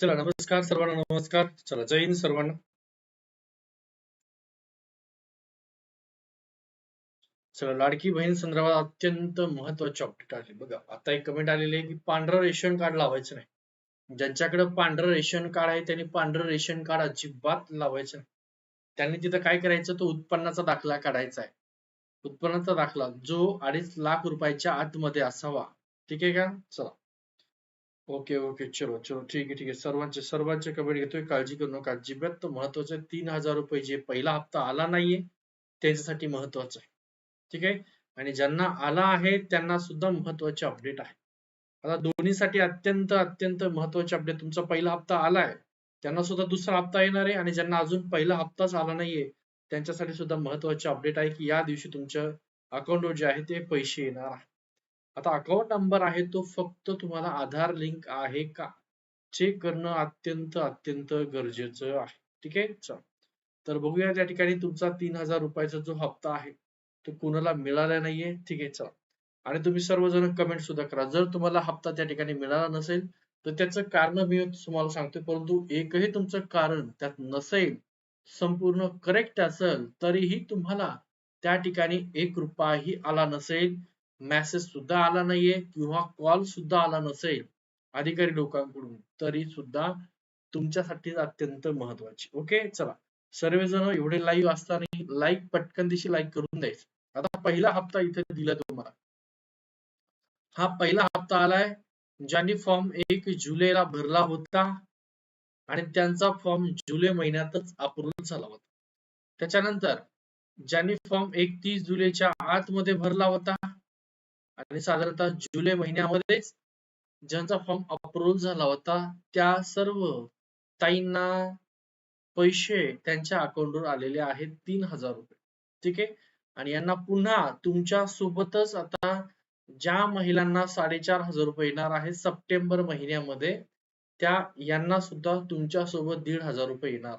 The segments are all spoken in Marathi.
चला नमस्कार सर्वांना नमस्कार. चला जय हिंद सर्वांना. चला लाडकी बहीण संदर्भात अत्यंत महत्त्वाचे अपडेट आली. बघा आता एक कमेंट आलेली आहे की पांढरं रेशन कार्ड लावायचं नाही. ज्यांच्याकडे पांढरं रेशन कार्ड आहे त्यांनी पांढरं रेशन कार्ड अजिबात लावायचं नाही. त्यांनी तिथं काय करायचं? तो उत्पन्नाचा दाखला काढायचा आहे. उत्पन्नाचा दाखला जो अडीच लाख रुपयाच्या आतमध्ये असावा. ठीक आहे का? चला. ओके ओके चलो चलो ठीक आहे ठीक आहे. सर्वांचे सर्वांचे कमेंट घेतोय. काळजी करू नका अजिबात. महत्त्वाचे आहे. तीन हजार रुपये जे पहिला हप्ता आला नाहीये त्यांच्यासाठी महत्वाचं आहे. ठीक आहे? आणि ज्यांना आला आहे त्यांना सुद्धा महत्त्वाचे अपडेट आहे. आता दोन्हीसाठी अत्यंत अत्यंत महत्त्वाचे अपडेट तुमचा पहिला हप्ता आला आहे त्यांना सुद्धा दुसरा हप्ता येणार आहे. आणि ज्यांना अजून पहिला हप्ताच आला नाहीये त्यांच्यासाठी सुद्धा महत्त्वाचे अपडेट आहे की या दिवशी तुमच्या अकाउंटवर जे आहे ते पैसे येणार आहे. आता अकाउंट नंबर आहे तो फक्त तुम्हाला आधार लिंक आहे का? चेक करणं अत्यंत अत्यंत गरजेचं आहे. ठीक आहे? तर बघूया त्या ठिकाणी तुमचा तीन हजार रुपयाचा जो हप्ता आहे तो कुणाला मिळाला नाहीये? ठीक आहे चला. आणि तुम्ही सर्वजण कमेंट सुद्धा करा. जर तुम्हाला हप्ता त्या ठिकाणी मिळाला नसेल तर त्याचं कारण मी तुम्हाला सांगतोय परंतु एकही तुमचं कारण त्यात नसेल संपूर्ण करेक्ट असेल तरीही तुम्हाला त्या ठिकाणी एक रुपयाही आला नसेल. मेसेज सुद्धा आला नाहीये किंवा कॉल सुद्धा आला नसेल अधिकारी लोकांकडून तरी सुद्धा तुमच्यासाठी अत्यंत महत्वाची. ओके चला. सर्वजण एवढे लाईव्ह असताना लाईक पटकन दिशी लाईक करून द्यायचं. आता पहिला हप्ता इथे दिला तुम्हाला. हा पहिला हप्ता आलाय. ज्यांनी फॉर्म एक जुलैला भरला होता आणि त्यांचा फॉर्म जुलै महिन्यातच अप्रूव्ह झाला होता. त्याच्यानंतर ज्यांनी फॉर्म एकतीस जुलैच्या आतमध्ये भरला होता आणि साधारणतः जुलै महिन्यामध्येच ज्यांचा फॉर्म अप्रूव्ह झाला होता त्या सर्व ताईंना पैसे त्यांच्या अकाउंटवर आलेले आहेत तीन हजार रुपये. ठीक आहे? आणि यांना पुन्हा तुमच्या सोबतच आता ज्या महिलांना साडेचार हजार रुपये येणार आहेत सप्टेंबर महिन्यामध्ये त्या यांना सुद्धा तुमच्यासोबत दीड हजार रुपये येणार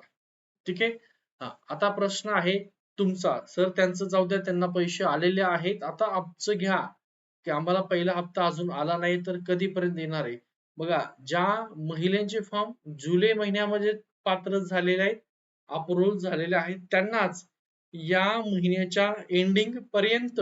ठीक आहे? हा आता प्रश्न आहे तुमचा. सर त्यांचं जाऊ द्या त्यांना पैसे आलेले आहेत. आता आमचं घ्या. की आम्हाला पहिला हप्ता अजून आला नाही तर कधीपर्यंत येणार आहे? बघा ज्या महिलांचे फॉर्म जुलै महिन्यामध्ये पात्र झालेले आहेत अप्रूव्ह झालेले आहेत त्यांनाच या महिन्याच्या एंडिंग पर्यंत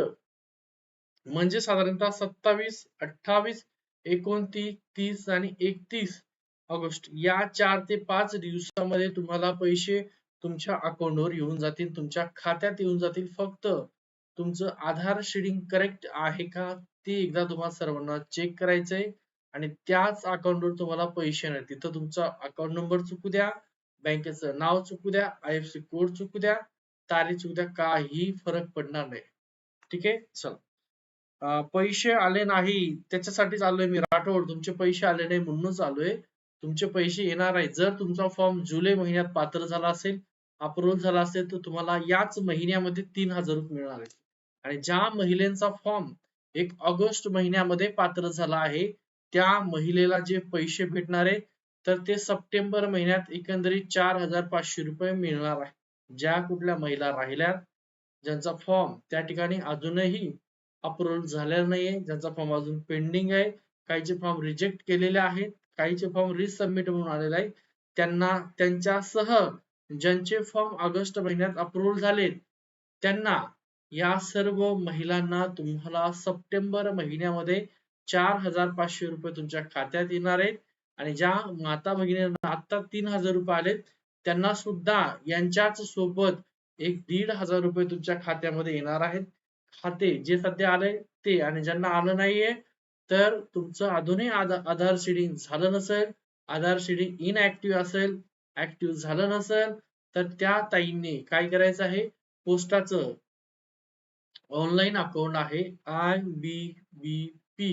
म्हणजे साधारणतः सत्तावीस अठ्ठावीस एकोणतीस तीस आणि एकतीस ऑगस्ट या चार ते पाच दिवसामध्ये तुम्हाला पैसे तुमच्या अकाउंटवर येऊन जातील तुमच्या खात्यात येऊन जातील फक्त. तुमचं आधार शेडिंग करेक्ट आहे का? ते एकदा तुम्हाला सर्वांना चेक करायचंय आणि त्याच अकाउंटवर तुम्हाला पैसे येणार. तिथं तुमचा अकाउंट नंबर चुकू द्या बँकेचं नाव चुकू द्या आय एफ सी कोड चुकू द्या तारीख चुकू द्या काही फरक पडणार नाही. ठीक आहे? चल. पैसे आले नाही त्याच्यासाठीच आलोय मी राठोड. तुमचे पैसे आले नाही म्हणूनच आलोय तुमचे पैसे येणार आहे जर तुमचा फॉर्म जुलै महिन्यात पात्र झाला असेल अप्रूव्हल झाला असेल तर तुम्हाला याच महिन्यामध्ये तीन हजार रुपये मिळणार आहेत. आणि ज्या महिलेचा फॉर्म एक ऑगस्ट महिन्यामध्ये पात्र झाला आहे त्या महिलेला जे पैसे भेटणार आहे तर ते सप्टेंबर महिन्यात एकंदरीत चार हजार पाचशे रुपये मिळणार आहे. ज्या कुठल्या महिला राहिल्या ज्यांचा फॉर्म त्या ठिकाणी अजूनही अप्रूव्ह झालेला नाहीये ज्यांचा फॉर्म अजून पेंडिंग आहे काहीचे फॉर्म रिजेक्ट केलेले आहेत काहीचे फॉर्म रिसबमिट म्हणून आलेले आहे त्यांना त्यांच्यासह ज्यांचे फॉर्म ऑगस्ट महिन्यात अप्रूव्ह झालेत त्यांना या सर्व महिलांना तुम्हाला सप्टेंबर महिन्यामध्ये चार हजार पाचशे रुपये तुमच्या खात्यात येणार आहेत. आणि ज्या माता भगिनींना आता तीन हजार रुपये आलेत त्यांना सुद्धा यांच्याच सोबत एक दीड हजार रुपये तुमच्या खात्यामध्ये येणार आहेत. खाते जे सध्या आले ते आणि ज्यांना आलं नाहीये तर तुमचं अजूनही आधार शेडिंग झालं नसेल आधार शेडिंग इनऍक्टिव्ह असेल ऍक्टिव्ह झालं नसेल तर त्या ताईंनी काय करायचं आहे? पोस्टाचं ऑनलाईन अकाउंट आहे. आय बी बी पी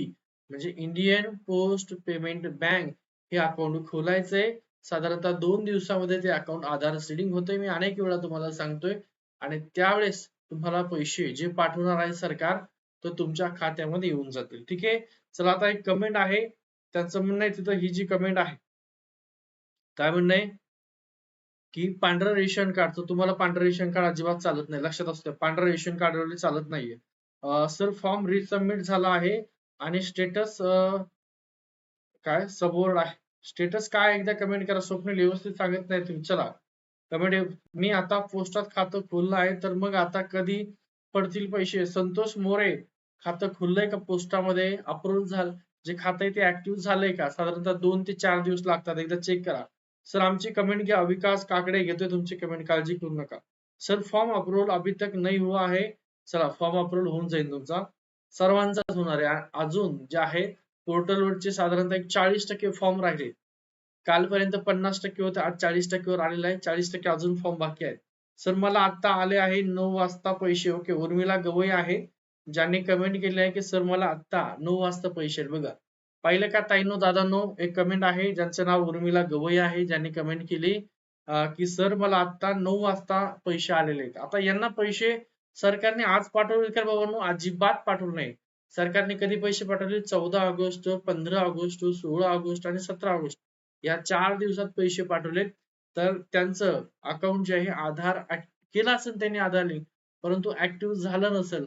म्हणजे इंडियन पोस्ट पेमेंट बँक हे अकाउंट खोलायचंय. साधारणतः दोन दिवसामध्ये ते अकाउंट आधार सिडिंग होते मी अनेक वेळा तुम्हाला सांगतोय. आणि त्यावेळेस तुम्हाला पैसे जे पाठवणार आहे सरकार तर तुमच्या खात्यामध्ये येऊन जातील. ठीक आहे? चला आता एक कमेंट आहे. त्यांचं म्हणणं आहे तिथं ही जी कमेंट आहे. काय म्हणणं आहे? की पांढरं रेशन कार्ड तर तुम्हाला पांढरं रेशन कार्ड अजिबात चालत नाही. लक्षात असतं पांढरं रेशन कार्ड चालत नाहीये. सर फॉर्म रिसबमिट झाला आहे आणि स्टेटस काय? सबोर्ड आहे. स्टेटस काय एकदा कमेंट करा. स्वप्नील व्यवस्थित सांगत नाही तुम्ही. चला. कमेंट मी आता पोस्टात खातं खोललं आहे तर मग आता कधी पडतील पैसे? संतोष मोरे खातं खुललंय का पोस्टामध्ये? अप्रूव्ह झालं जे खातं आहे ते ऍक्टिव्ह झालंय का? साधारणतः दोन ते चार दिवस लागतात. एकदा चेक करा. सर आमची कमेंट घ्या. विकास काकडे घेतोय तुमची कमेंट काळजी करू नका. सर फॉर्म अप्रुव्हल अभी तक नाही हुआ आहे. चला फॉर्म अप्रुव्हल होऊन जाईल तुमचा. सर्वांचाच होणार आहे. अजून जे आहे पोर्टलवरचे साधारणतः एक चाळीस टक्के फॉर्म राहिले. कालपर्यंत पन्नास टक्के होते आज चाळीस टक्केवर आलेला आहे. चाळीस टक्के अजून फॉर्म बाकी आहेत. सर मला आता आले आहे नऊ वाजता पैसे. ओके उर्मिला गवई आहे ज्यांनी कमेंट केली आहे की सर मला आता नऊ वाजता पैसे आहेत. बघा पाहिलं का ताईनो दादांनो एक कमेंट आहे. ज्यांचं नाव उर्मिला गवई आहे ज्यांनी कमेंट केली की सर मला आता नऊ वाजता पैसे आलेले आहेत. आता यांना पैसे सरकारने आज पाठवले का बाबांनो? अजिबात पाठवले नाही सरकारने कधी पैसे पाठवले? चौदा ऑगस्ट पंधरा ऑगस्ट सोळा ऑगस्ट आणि सतरा ऑगस्ट. या चार दिवसात पैसे पाठवलेत. तर त्यांचं अकाउंट जे आहे आधार act- केलं असेल त्यांनी आधार लिंक परंतु ऍक्टिव्ह झालं नसेल.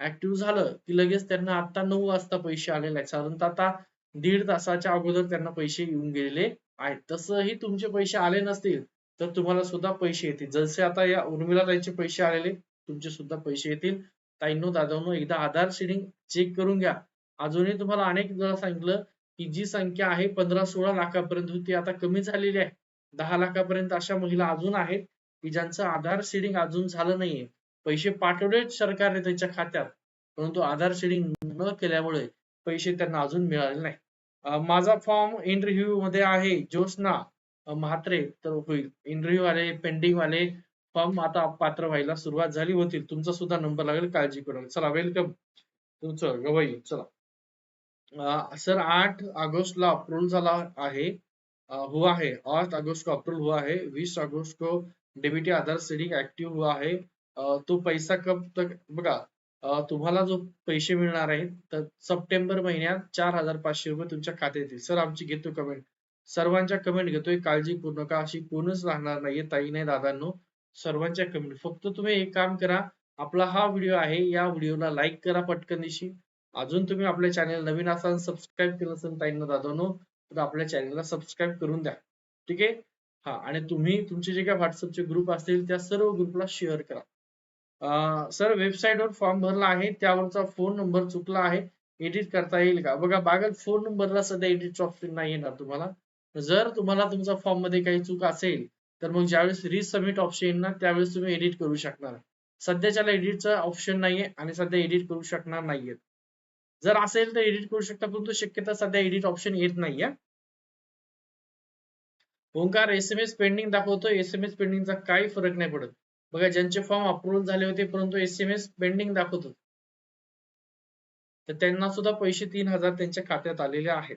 ऍक्टिव्ह झालं की लगेच त्यांना आता नऊ वाजता पैसे आलेले आहेत. साधारणतः आता दीड तासाच्या अगोदर त्यांना पैसे येऊन गेलेले आहेत. तसंही तुमचे पैसे आले नसतील तर तुम्हाला सुद्धा पैसे येतील. जसे आता या उर्मिला ताईचे पैसे आलेले तुमचे सुद्धा पैसे येतील. ताईंनो दादांनो एकदा आधार सीडिंग चेक करून घ्या. अजूनही तुम्हाला अनेक वेळा सांगितलं की जी संख्या आहे पंधरा सोळा लाखापर्यंत होती आता कमी झालेली आहे. दहा लाखापर्यंत अशा महिला अजून आहेत की ज्यांचं आधार सीडिंग अजून झालं नाहीये. पैसे पाठवले सरकारने त्यांच्या खात्यात परंतु आधार सीडिंग न केल्यामुळे पैसे त्यांना अजून मिळाले नाही. माझा फॉर्म इंटरव्ह्यू मध्ये आहे ज्योत्ना म्हात्रे तर होईल. इंटरव्ह्यू आले पेंडिंग वाले फॉर्म आता पात्र व्हायला सुरुवात झाली होती. तुमचा सुद्धा नंबर लागेल काळजी करू नका. चला वेलकम तुमचं गवई चला. सर आठ ऑगस्टला ला अप्रूव्ह झाला आहे. हुआ है आठ अगस्त को अप्रूव्ह हुआ है वीस ऑगस्ट को डीबीटी आधार सीडिंग ऍक्टिव्ह हुआ है तो पैसा कब तक बघा तुम्हाला जो पैसे मिळणार आहेत तर सप्टेंबर महिन्यात चार हजार पाचशे रुपये तुमच्या खात्यात येतील. सर आमची घेतो कमेंट. सर्वांच्या कमेंट घेतोय. काळजी करू नका अशी कोणच राहणार नाहीये ताई नाही दादांनो. सर्वांच्या कमेंट. फक्त तुम्ही एक काम करा. आपला हा व्हिडिओ आहे या व्हिडिओला लाईक करा पटकन दिशी अजून तुम्ही आपल्या चॅनल नवीन असाल सबस्क्राईब केलं असेल ताईंना दादांनो तर आपल्या चॅनलला सबस्क्राईब करून द्या. ठीक आहे? हा आणि तुम्ही तुमचे जे काही व्हॉट्सअपचे ग्रुप असतील त्या सर्व ग्रुपला शेअर करा. सर वेबसाईटवर फॉर्म भरला आहे त्यावरचा फोन नंबर चुकला आहे एडिट करता येईल का? बघा बागल फोन नंबरला सध्या एडिट ऑप्शन नाही येणार तुम्हाला. जर तुम्हाला तुमचा फॉर्ममध्ये काही चूक असेल तर मग ज्यावेळेस रिसबमिट ऑप्शन येणार ना त्यावेळेस तुम्ही एडिट करू शकणार. सध्याच्याला एडिटचं ऑप्शन नाहीये आणि सध्या एडिट करू शकणार नाहीये जर असेल तर एडिट करू शकता परंतु शक्यता सध्या एडिट ऑप्शन येत नाहीये. Omkar S M S pending दाखवतो एस एम एस पेंडिंगचा काही फरक नाही पडत. बघा ज्यांचे फॉर्म अप्रूव्हल झाले होते परंतु एसएमएस पेंडिंग दाखवत होते. तर त्यांना सुद्धा पैसे तीन हजार त्यांच्या खात्यात आलेले आहेत.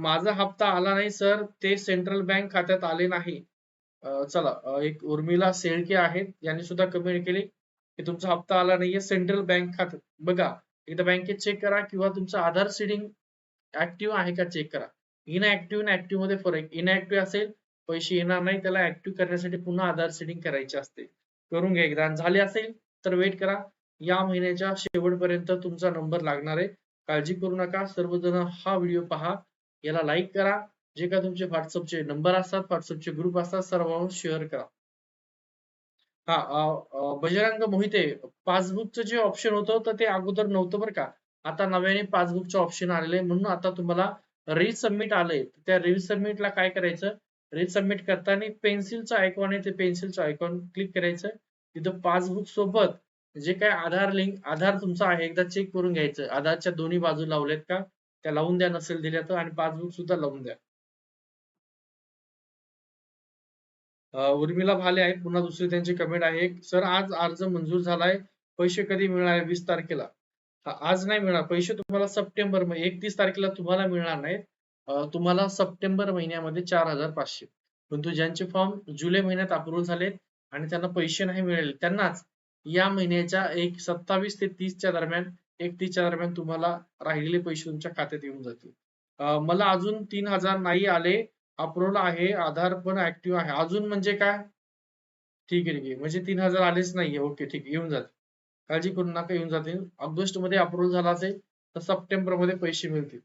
माझा हप्ता आला नाही सर. ते सेंट्रल बँक खात्यात आले नाही. चला एक उर्मिला सेळके आहेत. यांनी सुद्धा कमेंट केली की तुमचा हप्ता आला नाहीये सेंट्रल बँक खात्यात. बघा एकदा बँकेत चेक करा किंवा तुमचं आधार सीडिंग ऍक्टिव्ह आहे का चेक करा. इनऍक्टिव्ह आणि ऍक्टिव्हमध्ये फरक इनऍक्टिव्ह असेल पैसे येणार नाही त्याला ऍक्टिव्ह करण्यासाठी पुन्हा आधार सेटिंग करायचे असते. करून घ्या एकदा. झाले असेल तर वेट करा. या महिन्याच्या शेवटपर्यंत तुमचा नंबर लागणार आहे. काळजी करू नका. सर्वजण हा व्हिडिओ पहा. याला लाईक करा. जे का तुमचे व्हॉट्सअपचे नंबर असतात व्हॉट्सअपचे ग्रुप असतात सर्वांना शेअर करा. हा बजरंग मोहिते पासबुकचं जे ऑप्शन होतं तर ते अगोदर नव्हतं बरं का. आता नव्याने पासबुकचं ऑप्शन आलेलं आहे. म्हणून आता तुम्हाला रिसबमिट आलंय. त्या रिसबमिटला काय करायचं? रिसबमिट करताना पेन्सिलचं आयकॉन आहे ते पेन्सिलचं आयकॉन क्लिक करायचं. तिथं पासबुक सोबत जे काय आधार लिंक आधार तुमचा आहे एकदा चेक करून घ्यायचं. आधारच्या दोन्ही बाजू लावल्यात का? त्या लावून द्या नसेल दिल्या तर आणि पासबुक सुद्धा लावून द्या. उर्मिला भाले आहेत. पुन्हा दुसरी त्यांची कमेंट आहे. सर आज अर्ज मंजूर झालाय. पैसे कधी मिळणार? वीस तारखेला. आज नाही मिळणार. पैसे तुम्हाला सप्टेंबर एकतीस तारखेला तुम्हाला मिळणार नाहीत. तुम्हाला सप्टेंबर महिन्यामध्ये चार हजार पाचशे. परंतु ज्यांचे फॉर्म जुलै महिन्यात अप्रूव्ह झालेत आणि त्यांना पैसे नाही मिळाले त्यांनाच या महिन्याच्या एक सत्तावीस ते तीसच्या दरम्यान एकतीसच्या दरम्यान तुम्हाला राहिलेले पैसे तुमच्या खात्यात येऊन जातील. मला अजून तीन हजार नाही आले अप्रूव्ह आहे आधार पण ऍक्टिव्ह आहे. अजून म्हणजे काय? ठीक आहे ठीक आहे. म्हणजे तीन हजार आलेच नाहीये. ओके ठीक आहे. येऊन जातील. काळजी करू नका येऊन जातील. ऑगस्टमध्ये अप्रूव्ह झाला असेल तर सप्टेंबरमध्ये पैसे मिळतील.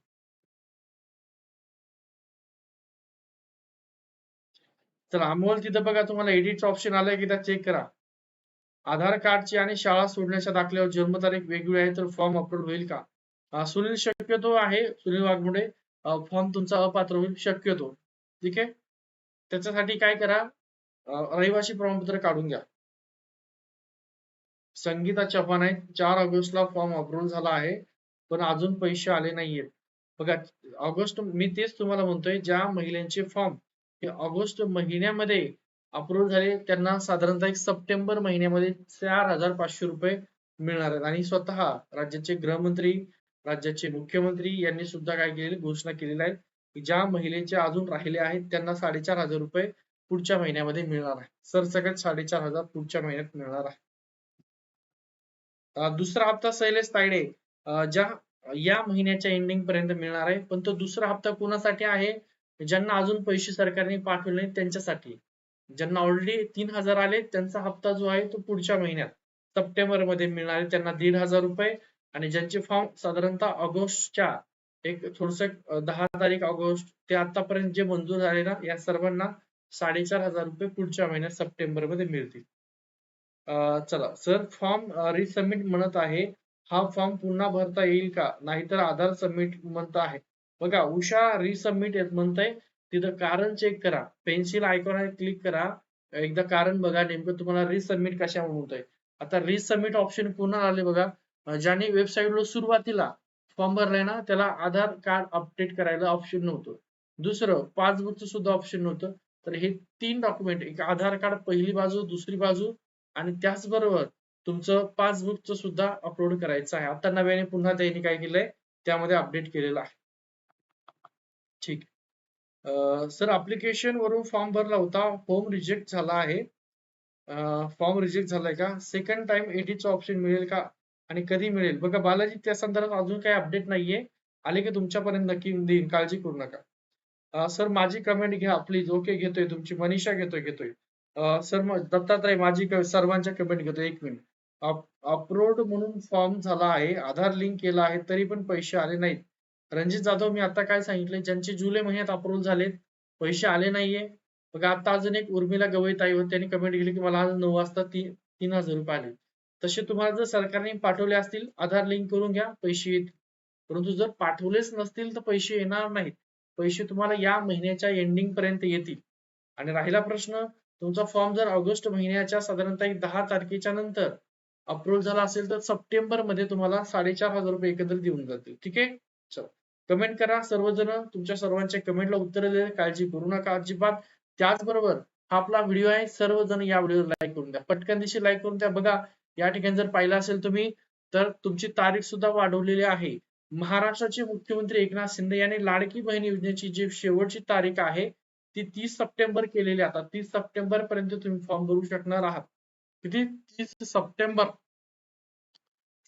चला अमोल तिथं बघा तुम्हाला एडिट ऑप्शन आलंय की चेक करा. आधार कार्डची आणि शाळा सोडण्याच्या दाखल्यावर जन्मतारीख वेगळी आहे तर फॉर्म अपलोड होईल का? सुनील शक्यतो आहे सुनील वाघमोडे. फॉर्म तुमचा अपात्र होईल शक्यतो. ठीक आहे? त्याच्यासाठी काय करा? रहिवासी प्रमाणपत्र काढून घ्या. संगीता चव्हाण आहे चार ऑगस्टला फॉर्म अप्रूव्ह झाला आहे पण अजून पैसे आले नाहीयेत. बघा ऑगस्ट मी तेच तुम्हाला म्हणतोय ज्या महिलांचे फॉर्म हे ऑगस्ट महिन्यामध्ये अप्रूव्ह झाले त्यांना साधारणतः एक सप्टेंबर महिन्यामध्ये चार हजार पाचशे रुपये मिळणार आहेत. आणि स्वतः राज्याचे गृहमंत्री राज्याचे मुख्यमंत्री यांनी सुद्धा काय केलेली घोषणा केलेली आहे की ज्या महिलेचे अजून राहिले आहेत त्यांना साडेचार हजार रुपये पुढच्या महिन्यामध्ये मिळणार आहे. सरसकट साडेचार हजार पुढच्या महिन्यात मिळणार आहे. दुसरा हप्ता शैलेश तायडे ज्या या महिन्याच्या एंडिंग पर्यंत मिळणार आहे पण तो दुसरा हप्ता कोणासाठी आहे? ज्यांना अजून पैसे सरकारने पाठवले नाहीत त्यांच्यासाठी. ज्यांना ऑलरेडी तीन हजार आले त्यांचा हप्ता जो आहे तो पुढच्या महिन्यात सप्टेंबरमध्ये मिळणार आहे. त्यांना दीड हजार रुपये आणि ज्यांचे फॉर्म साधारणतः ऑगस्टच्या एक थोडस दहा तारीख ऑगस्ट ते आतापर्यंत जे मंजूर झाले ना या सर्वांना साडेचार हजार रुपये पुढच्या महिन्यात सप्टेंबरमध्ये मिळतील चला सर फॉर्म रिसबमिट म्हणत आहे. हा फॉर्म पुन्हा भरता येईल का? नाहीतर आधार सबमिट म्हणत आहे. बघा उषा रिसबमिट म्हणताय. तिथं कारण चेक करा. पेन्सिल आयकॉन क्लिक करा. एकदा कारण बघा नेमकं तुम्हाला रिसबमिट कशा आहे आता रिसबमिट ऑप्शन पुन्हा आले बघा? ज्याने वेबसाईटवर सुरुवातीला फॉर्म भरलाय ना त्याला आधार कार्ड अपडेट करायला ऑप्शन नव्हतं. दुसरं पासबुकचं सुद्धा ऑप्शन नव्हतं. तर हे तीन डॉक्युमेंट एक आधार कार्ड पहिली बाजू दुसरी बाजू आणि त्याचबरोबर तुमचं पासबुकचं सुद्धा अपलोड करायचं आहे. आता नव्याने पुन्हा त्यांनी काय केलंय? त्यामध्ये अपडेट केलेलं आहे. ठीक. सर अप्लिकेशन वरून फॉर्म भरला होता. फॉर्म रिजेक्ट झाला आहे. फॉर्म रिजेक्ट झालाय का? सेकंड टाइम एडिटचं ऑप्शन मिळेल का? आणि कधी मिळेल? बघा बालाजी त्या संदर्भात अजून काही अपडेट नाहीये. आले की तुमच्यापर्यंत नक्की देईन. काळजी करू नका. सर माझी कमेंट घ्या प्लीज ओके घेतोय तुमची. मनीषा घेतोय घेतोय. सर दत्तात्रय माझी सर्वांच्या कमेंट घेतोय. एक मिनिट अपलोड म्हणून फॉर्म झाला आहे. आधार लिंक केला आहे तरी पण पैसे आले नाहीत. रणजित जाधव मी आता काय सांगितले ज्यांचे जुलै महिन्यात अप्रूव्ह झालेत पैसे आले नाहीये. बघा आता अजून एक उर्मिला गवई ताई होती त्यांनी कमेंट केली की मला आज नऊ वाजता तीन तीन हजार रुपये आले तसे तुम्हाला जर सरकारने पाठवले असतील आधार लिंक करून घ्या पैसे येतील परंतु जर पाठवलेच नसतील तर पैसे येणार नाहीत. पैसे तुम्हाला या महिन्याच्या एंडिंग पर्यंत येतील. आणि राहिला प्रश्न तुमचा फॉर्म जर ऑगस्ट महिन्याच्या साधारणतः एक दहा तारखेच्या नंतर अप्रूव्ह झाला असेल तर सप्टेंबरमध्ये तुम्हाला साडेचार हजार रुपये एकत्र देऊन जातील. ठीक आहे? चला. कमेंट करा. सर्वजण तुमच्या सर्वांच्या कमेंटला उत्तर दिले काळजी करू नका अजिबात. त्याचबरोबर हा आपला व्हिडिओ आहे. सर्वजण या व्हिडिओ लाईक करून द्या. पटकन दिवशी लाईक करून द्या. बघा या ठिकाणी जर पाहिलं असेल तुम्ही तर तुमची तारीख सुद्धा वाढवलेली आहे. महाराष्ट्राचे मुख्यमंत्री एकनाथ शिंदे यांनी लाडकी बहीण योजनेची जी शेवटची तारीख आहे ती तीस सप्टेंबर केलेली आता तीस सप्टेंबर पर्यंत तुम्ही फॉर्म भरू शकणार आहात. किती? तीस सप्टेंबर.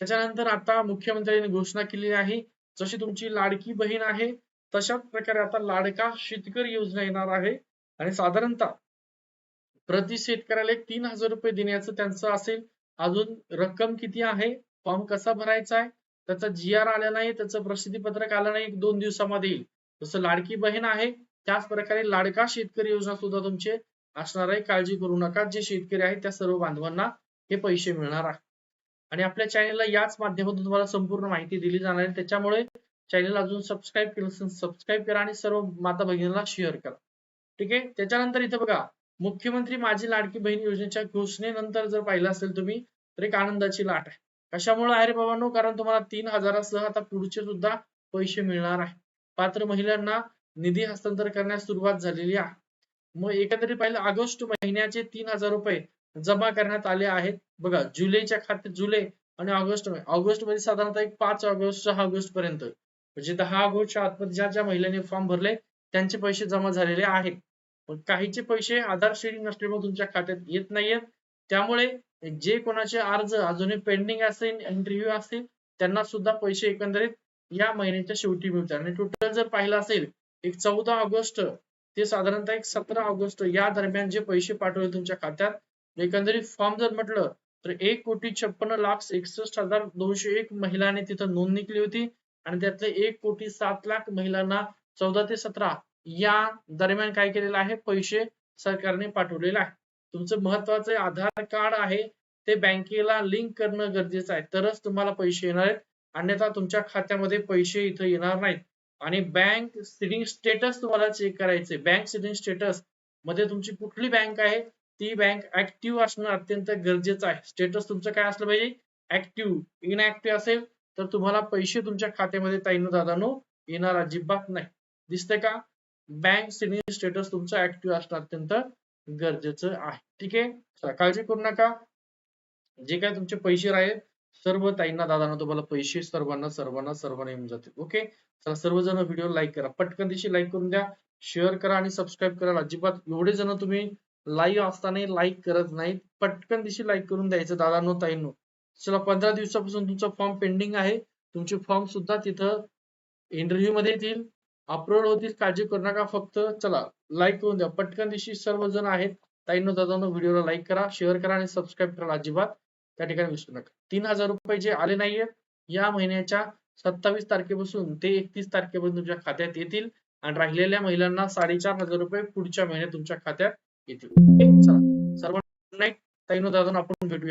त्याच्यानंतर आता मुख्यमंत्र्यांनी घोषणा केली आहे जशी तुमची लाडकी बहीण आहे तशाच प्रकारे आता लाडका शेतकरी योजना येणार आहे. आणि साधारणतः प्रति शेतकऱ्याला एक तीन हजार रुपये देण्याचं त्यांचं असेल. अजून रक्कम किती आहे? फॉर्म कसा भरायचा आहे? त्याचा जी आर आला नाही त्याचं प्रसिद्धी पत्रक आलं नाही एक दोन दिवसामध्ये येईल. जसं लाडकी बहीण आहे त्याच प्रकारे लाडका शेतकरी योजना सुद्धा तुमचे असणार आहे. काळजी करू नका. जे शेतकरी आहेत त्या सर्व बांधवांना हे पैसे मिळणार आहे. आणि आपल्या चॅनलला याच माध्यमातून तुम्हाला संपूर्ण माहिती दिली जाणार आहे. त्याच्यामुळे चॅनल अजून सबस्क्राईब केलं असेल सबस्क्राईब करा आणि सर्व माता भगिनीला शेअर करा. ठीक आहे? त्याच्यानंतर इथे बघा मुख्यमंत्री माझी लाडकी बहीण योजनेच्या घोषणेनंतर जर पाहिलं असेल तुम्ही तर एक आनंदाची लाट आहे. कशामुळे आहे रे बाबांनो कारण तुम्हाला तीन हजारासह आता पुढचे सुद्धा पैसे मिळणार आहे. पात्र महिलांना निधी हस्तांतर करण्यास सुरुवात झालेली आहे. मग एकंदरीत पाहिलं ऑगस्ट महिन्याचे तीन हजार रुपये जमा करण्यात आले आहेत. बघा जुलैच्या खात्यात जुलै आणि ऑगस्ट ऑगस्टमध्ये साधारणतः एक पाच ऑगस्ट सहा ऑगस्ट पर्यंत. म्हणजे दहा ऑगस्टच्या आतमध्ये ज्या ज्या महिलांनी फॉर्म भरले त्यांचे पैसे जमा झालेले आहेत. पण काहीचे पैसे आधार शेअरिंग नसल्यामुळे तुमच्या खात्यात येत नाहीयेत. त्यामुळे जे कोणाचे अर्ज अजूनही पेंडिंग असेल इंटरव्ह्यू असतील त्यांना सुद्धा पैसे एकंदरीत या महिन्याच्या शेवटी मिळतात. आणि टोटल जर पाहिलं असेल एक चौदा ऑगस्ट ते साधारणतः एक सतरा ऑगस्ट या दरम्यान जे पैसे पाठवले तुमच्या खात्यात एकंदरीत फॉर्म जर म्हटलं तर एक कोटी छप्पन्न लाख एकसष्ट हजार दोनशे एक महिलांनी तिथं नोंदणी केली होती. आणि त्यातले एक कोटी सात लाख महिलांना चौदा ते सतरा या दरम्यान काय केलेलं आहे? पैसे सरकारने पाठवलेले आहे तुमचं महत्वाचं आधार कार्ड आहे ते बँकेला लिंक करणं गरजेचं आहे. तरच तुम्हाला पैसे येणार आहेत. अन्यथा तुमच्या खात्यामध्ये पैसे इथं येणार नाहीत. आणि बँक सिटिंग स्टेटस तुम्हाला चेक करायचे बँक सिटिंग स्टेटसमध्ये तुमची कुठली बँक आहे? ती बँक ऍक्टिव्ह असणं अत्यंत गरजेचं आहे. स्टेटस तुमचं काय असलं पाहिजे? ऍक्टिव्ह इनऍक्टिव्ह असेल तर तुम्हाला पैसे तुमच्या खात्यामध्ये ताईनो दादानो येणार अजिबात नाही. दिसतंय का? बँक सिनियर स्टेटस तुमचं ऍक्टिव्ह असणं अत्यंत गरजेचं आहे. ठीक आहे? काळजी करू नका. जे काय तुमचे पैसे राहील सर्व ताईंना दादांना तुम्हाला पैसे सर्वांना सर्वांना सर्वांना येऊन जातील. ओके? चला सर्वजण व्हिडिओ लाईक करा. पटकन दिवशी लाईक करून द्या. शेअर करा आणि सबस्क्राईब करा अजिबात एवढे जण तुम्ही लाईव्ह असतानाही लाईक करत नाहीत. पटकन दिवशी लाईक करून द्यायचं दादांनो ताईंनो चला पंधरा दिवसापासून तुमचा फॉर्म पेंडिंग आहे. तुमचे फॉर्म सुद्धा तिथं इंटरव्ह्यू मध्ये येतील. अपलोड होतील काळजी करू नका फक्त. चला लाईक करून द्या. पटकन दिवशी सर्वजण आहेत. ताईंनो दादांनो व्हिडिओला लाईक करा. शेअर करा आणि सबस्क्राईब करा अजिबात. त्या ठिकाणी विसरू नका. तीन हजार रुपये जे आले नाहीये या महिन्याच्या सत्तावीस तारखेपासून ते एकतीस तारखेपर्यंत तुमच्या खात्यात येतील. आणि राहिलेल्या महिलांना साडेचार हजार रुपये पुढच्या महिन्यात तुमच्या खात्यात येतील ओके चला सर्वांना गुड नाईट ताईनो दादांनो आपण भेटूया